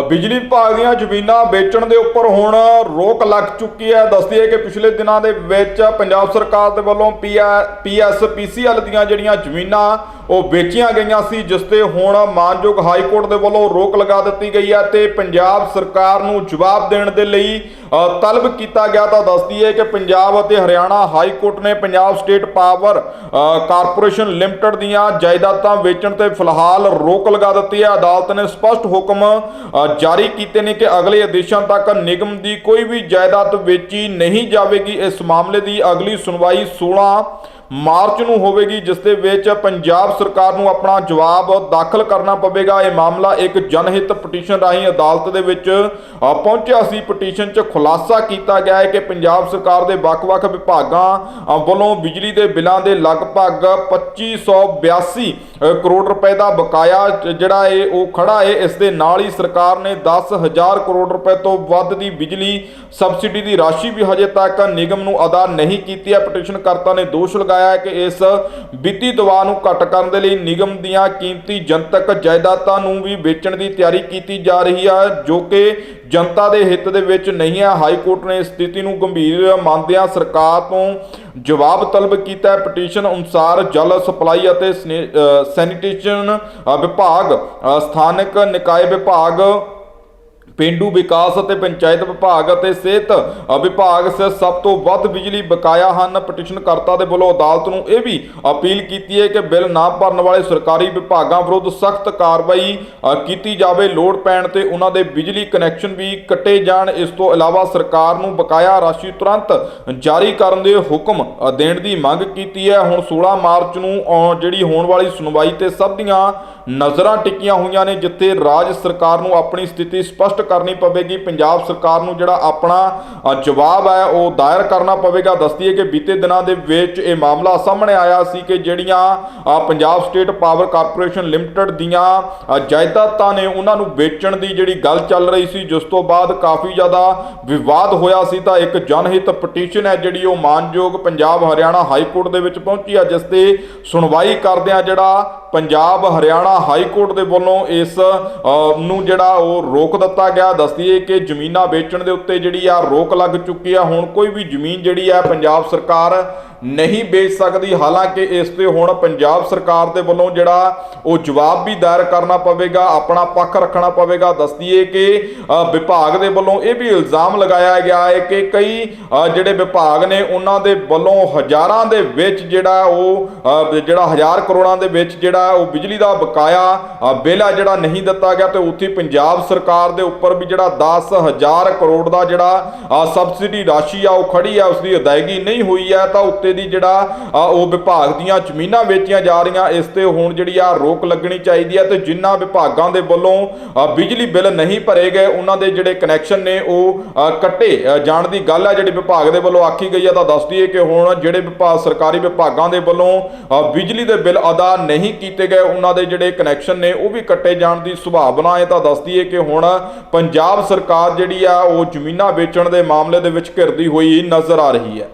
ਬਿਜਲੀ ਵਿਭਾਗ ਦੀਆਂ ਜ਼ਮੀਨਾਂ ਵੇਚਣ ਦੇ ਉੱਪਰ ਹੁਣ ਰੋਕ ਲੱਗ ਚੁੱਕੀ ਹੈ। ਦੱਸਦੀ ਹੈ ਕਿ ਪਿਛਲੇ ਦਿਨਾਂ ਦੇ ਵਿੱਚ ਪੰਜਾਬ ਸਰਕਾਰ ਦੇ ਵੱਲੋਂ ਪੀਐਸਪੀਸੀਐਲ ਦੀਆਂ ਜਿਹੜੀਆਂ ਜ਼ਮੀਨਾਂ ਉਹ ਵੇਚੀਆਂ ਗਈਆਂ ਸੀ, ਜਿਸ ਤੇ ਹੁਣ ਮਾਨਯੋਗ ਹਾਈ ਕੋਰਟ ਦੇ ਵੱਲੋਂ ਰੋਕ ਲਗਾ ਦਿੱਤੀ ਗਈ ਹੈ ਤੇ ਪੰਜਾਬ ਸਰਕਾਰ ਨੂੰ ਜਵਾਬ ਦੇਣ ਦੇ ਲਈ ਤਲਬ ਕੀਤਾ ਗਿਆ ਤਾਂ ਦੱਸਦੀ ਹੈ ਕਿ ਪੰਜਾਬ ਅਤੇ ਹਰਿਆਣਾ ਹਾਈ ਕੋਰਟ ਨੇ Punjab state power corporation limited ਦੀਆਂ ਜਾਇਦਾਦਾਂ ਵੇਚਣ ਤੇ ਫਿਲਹਾਲ ਰੋਕ ਲਗਾ ਦਿੱਤੀ ਹੈ। ਅਦਾਲਤ ਨੇ ਸਪਸ਼ਟ ਹੁਕਮ ਜਾਰੀ ਕੀਤੇ ਨੇ ਕਿ ਅਗਲੇ ਆਦੇਸ਼ਾਂ ਤੱਕ ਨਿਗਮ ਦੀ ਕੋਈ ਵੀ ਜਾਇਦਾਦ ਵੇਚੀ ਨਹੀਂ ਜਾਵੇਗੀ। ਇਸ ਮਾਮਲੇ ਦੀ ਅਗਲੀ ਸੁਣਵਾਈ 16 ਮਾਰਚ ਨੂੰ ਹੋਵੇਗੀ ਜਿਸ ਦੇ ਵਿੱਚ ਪੰਜਾਬ ਸਰਕਾਰ ਨੂੰ ਆਪਣਾ ਜਵਾਬ ਦਾਖਲ ਕਰਨਾ ਪਵੇਗਾ। ਇਹ ਮਾਮਲਾ ਇੱਕ ਜਨਹਿਤ ਪਟੀਸ਼ਨ ਰਾਹੀਂ ਅਦਾਲਤ ਦੇ ਵਿੱਚ ਪਹੁੰਚਿਆ ਸੀ। ਪਟੀਸ਼ਨ 'ਚ ਖੁਲਾਸਾ ਕੀਤਾ ਗਿਆ ਹੈ ਕਿ ਪੰਜਾਬ ਸਰਕਾਰ ਦੇ ਵੱਖ-ਵੱਖ ਵਿਭਾਗਾਂ ਵੱਲੋਂ ਬਿਜਲੀ ਦੇ ਬਿੱਲਾਂ ਦੇ ਲਗਭਗ 2582 ਅ, ਕਰੋੜ ਰੁਪਏ ਦਾ ਬਕਾਇਆ ਜਿਹੜਾ ਹੈ ਉਹ ਖੜਾ ਹੈ। ਇਸ ਦੇ ਨਾਲ ਹੀ ਸਰਕਾਰ ਨੇ 10000 ਕਰੋੜ ਰੁਪਏ ਤੋਂ ਵੱਧ ਦੀ ਬਿਜਲੀ ਸਬਸਿਡੀ ਦੀ ਰਾਸ਼ੀ ਵੀ ਹਜੇ ਤੱਕ ਨਿਗਮ ਨੂੰ ਅਦਾ ਨਹੀਂ ਕੀਤੀ ਹੈ। ਪਟੀਸ਼ਨ ਕਰਤਾ ਨੇ ਦੋਸ਼ ਲਗਾਇਆ ਹੈ ਕਿ ਇਸ ਵਿੱਤੀ ਦਬਾਅ ਨੂੰ ਘੱਟ ਕਰਨ ਦੇ ਲਈ ਨਿਗਮ ਦੀਆਂ ਕੀਮਤੀ ਜਨਤਕ ਜਾਇਦਾਦਾਂ ਨੂੰ ਵੀ ਵੇਚਣ ਦੀ ਤਿਆਰੀ ਕੀਤੀ ਜਾ ਰਹੀ ਹੈ, ਜੋ ਕਿ ਜਨਤਾ ਦੇ ਹਿੱਤ ਦੇ ਵਿੱਚ ਨਹੀਂ ਹੈ। ਹਾਈ ਕੋਰਟ ਨੇ ਸਥਿਤੀ ਨੂੰ ਗੰਭੀਰ ਮੰਨਦਿਆਂ ਸਰਕਾਰ ਤੋਂ ਜਵਾਬ ਤਲਬ ਕੀਤਾ ਹੈ। ਪਟੀਸ਼ਨ ਅਨੁਸਾਰ ਜਲ ਸਪਲਾਈ ਅਤੇ ਸੈਨੀਟੇਸ਼ਨ ਵਿਭਾਗ ਸਥਾਨਕ ਨਿਕਾਏ ਵਿਭਾਗ ਪੇਂਡੂ ਵਿਕਾਸ ਅਤੇ ਪੰਚਾਇਤ ਵਿਭਾਗ ਅਤੇ ਸਿਹਤ ਵਿਭਾਗ ਸ ਸਭ ਤੋਂ ਵੱਧ ਬਿਜਲੀ ਬਕਾਇਆ ਹਨ। ਪਟੀਸ਼ਨਕਰਤਾ ਦੇ ਵੱਲੋਂ ਅਦਾਲਤ ਨੂੰ ਇਹ ਵੀ ਅਪੀਲ ਕੀਤੀ ਹੈ ਕਿ ਬਿੱਲ ਨਾ ਭਰਨ ਵਾਲੇ ਸਰਕਾਰੀ ਵਿਭਾਗਾਂ ਵਿਰੁੱਧ ਸਖਤ ਕਾਰਵਾਈ ਕੀਤੀ ਜਾਵੇ। ਲੋੜ ਪੈਣ ਤੇ ਉਹਨਾਂ ਦੇ ਬਿਜਲੀ ਕਨੈਕਸ਼ਨ ਵੀ ਕੱਟੇ ਜਾਣ। ਇਸ ਤੋਂ ਇਲਾਵਾ ਸਰਕਾਰ ਨੂੰ ਬਕਾਇਆ ਰਾਸ਼ੀ ਤੁਰੰਤ ਜਾਰੀ ਕਰਨ ਦੇ ਹੁਕਮ ਦੇਣ ਦੀ ਮੰਗ ਕੀਤੀ ਹੈ। ਹੁਣ 16 ਮਾਰਚ ਨੂੰ ਜਿਹੜੀ ਹੋਣ ਵਾਲੀ ਸੁਣਵਾਈ ਤੇ ਸਭ ਦੀਆਂ ਨਜ਼ਰਾਂ ਟਿਕੀਆਂ ਹੋਈਆਂ ਨੇ, ਜਿੱਥੇ ਰਾਜ ਸਰਕਾਰ ਨੂੰ ਆਪਣੀ ਸਥਿਤੀ ਸਪਸ਼ਟ ਕਰਨੀ ਪਵੇਗੀ। ਪੰਜਾਬ ਸਰਕਾਰ ਨੂੰ ਜਿਹੜਾ ਆਪਣਾ ਜਵਾਬ ਹੈ, ਉਹ ਦਾਇਰ ਕਰਨਾ ਪਵੇਗਾ। ਦੱਸਦੀ ਹੈ ਕਿ ਬੀਤੇ ਦਿਨਾਂ ਦੇ ਵਿੱਚ ਇਹ ਮਾਮਲਾ ਸਾਹਮਣੇ ਆਇਆ ਸੀ ਕਿ ਜਿਹੜੀਆਂ Punjab state power corporation limited ਦੀਆਂ ਜਾਇਦਾਦਾਂ ਨੇ ਉਹਨਾਂ ਨੂੰ ਵੇਚਣ ਦੀ ਜਿਹੜੀ ਗੱਲ ਚੱਲ ਰਹੀ ਸੀ, ਜਿਸ ਤੋਂ ਬਾਅਦ ਕਾਫੀ ਜ਼ਿਆਦਾ ਵਿਵਾਦ ਹੋਇਆ ਸੀ, ਤਾਂ ਇੱਕ ਜਨਹਿਤ ਪਟੀਸ਼ਨ ਹੈ ਜਿਹੜੀ ਉਹ ਮਾਨਯੋਗ ਪੰਜਾਬ ਹਰਿਆਣਾ ਹਾਈ ਕੋਰਟ ਦੇ ਵਿੱਚ ਪਹੁੰਚੀ ਹੈ, ਜਿਸ ਤੇ ਸੁਣਵਾਈ ਕਰਦਿਆਂ ਜਿਹੜਾ ਪੰਜਾਬ ਹਰਿਆਣਾ ਹਾਈ ਕੋਰਟ ਦੇ ਵੱਲੋਂ ਇਸ ਨੂੰ ਜਿਹੜਾ ਉਹ ਰੋਕ ਦਿੱਤਾ ਗਿਆ। ਦੱਸਦੀਏ ਕਿ ਜ਼ਮੀਨਾਂ ਵੇਚਣ ਦੇ ਉੱਤੇ ਜਿਹੜੀ ਆ ਰੋਕ ਲੱਗ ਚੁੱਕੀ ਆ। ਹੁਣ ਕੋਈ ਵੀ ਜ਼ਮੀਨ ਜਿਹੜੀ ਆ ਪੰਜਾਬ ਸਰਕਾਰ ਨਹੀਂ ਵੇਚ ਸਕਦੀ। ਹਾਲਾਂਕਿ ਇਸ ਤੇ ਹੁਣ ਪੰਜਾਬ ਸਰਕਾਰ ਦੇ ਵੱਲੋਂ ਜਿਹੜਾ ਉਹ ਜਵਾਬ ਵੀ ਦਾਇਰ ਕਰਨਾ ਪਵੇਗਾ, ਆਪਣਾ ਪੱਖ ਰੱਖਣਾ ਪਵੇਗਾ। ਦੱਸਦੀ ਹੈ ਕਿ ਵਿਭਾਗ ਦੇ ਵੱਲੋਂ ਇਹ ਵੀ ਇਲਜ਼ਾਮ ਲਗਾਇਆ ਗਿਆ ਹੈ ਕਿ ਕਈ ਜਿਹੜੇ ਵਿਭਾਗ ਨੇ ਉਹਨਾਂ ਦੇ ਵੱਲੋਂ ਹਜ਼ਾਰਾਂ ਦੇ ਵਿੱਚ ਜਿਹੜਾ ਉਹ ਜਿਹੜਾ ਹਜ਼ਾਰ ਕਰੋੜਾਂ ਦੇ ਵਿੱਚ ਜਿਹੜਾ ਉਹ ਬਿਜਲੀ ਦਾ ਬਕਾਇਆ ਬਿੱਲ ਆ ਜਿਹੜਾ ਨਹੀਂ ਦਿੱਤਾ ਗਿਆ ਤੇ ਉੱਥੇ ਪੰਜਾਬ ਸਰਕਾਰ ਦੇ ਉੱਪਰ ਵੀ ਜਿਹੜਾ 10000 ਕਰੋੜ ਦਾ ਜਿਹੜਾ ਸਬਸਿਡੀ ਰਾਸ਼ੀ ਆ ਉਹ ਖੜੀ ਆ ਉਸ ਦੀ ਅਦਾਇਗੀ ਨਹੀਂ ਹੋਈ ਹੈ ਤਾਂ ਉੱਤੇ ਦੀ ਜਿਹੜਾ ਉਹ ਵਿਭਾਗ ਦੀਆਂ ਜ਼ਮੀਨਾਂ ਵੇਚੀਆਂ ਜਾ ਰਹੀਆਂ ਇਸ ਤੇ ਹੁਣ ਜਿਹੜੀ ਆ ਰੋਕ ਲੱਗਣੀ ਚਾਹੀਦੀ ਹੈ ਤੇ ਜਿਨ੍ਹਾਂ ਵਿਭਾਗਾਂ ਦੇ ਵੱਲੋਂ ਬਿਜਲੀ ਬਿੱਲ ਨਹੀਂ ਭਰੇ ਗਏ ਉਹਨਾਂ ਦੇ ਜਿਹੜੇ ਕਨੈਕਸ਼ਨ ਨੇ ਉਹ ਕੱਟੇ ਜਾਣ ਦੀ ਗੱਲ ਹੈ ਜਿਹੜੀ ਵਿਭਾਗ ਦੇ ਵੱਲੋਂ ਆਖੀ ਗਈ ਹੈ ਤਾਂ ਦੱਸਦੀ ਹੈ ਕਿ ਹੁਣ ਜਿਹੜੇ ਵਿਭਾਗ ਸਰਕਾਰੀ ਵਿਭਾਗਾਂ ਦੇ ਵੱਲੋਂ ਅ, ਬਿਜਲੀ ਦੇ ਬਿੱਲ ਅਦਾ ਨਹੀਂ ਕੀਤੇ ਗਏ ਉਹਨਾਂ ਦੇ ਜਿਹੜੇ ਕਨੈਕਸ਼ਨ ਨੇ ਉਹ ਵੀ ਕੱਟੇ ਜਾਣ ਦੀ ਸੰਭਾਵਨਾ ਹੈ ਤਾਂ ਦੱਸਦੀ ਹੈ ਕਿ ਹੁਣ ਪੰਜਾਬ ਸਰਕਾਰ ਜਿਹੜੀ ਆ ਉਹ ਜ਼ਮੀਨਾਂ ਵੇਚਣ ਦੇ ਮਾਮਲੇ ਦੇ ਵਿੱਚ ਘਿਰਦੀ ਹੋਈ ਨਜ਼ਰ ਆ ਰਹੀ ਹੈ।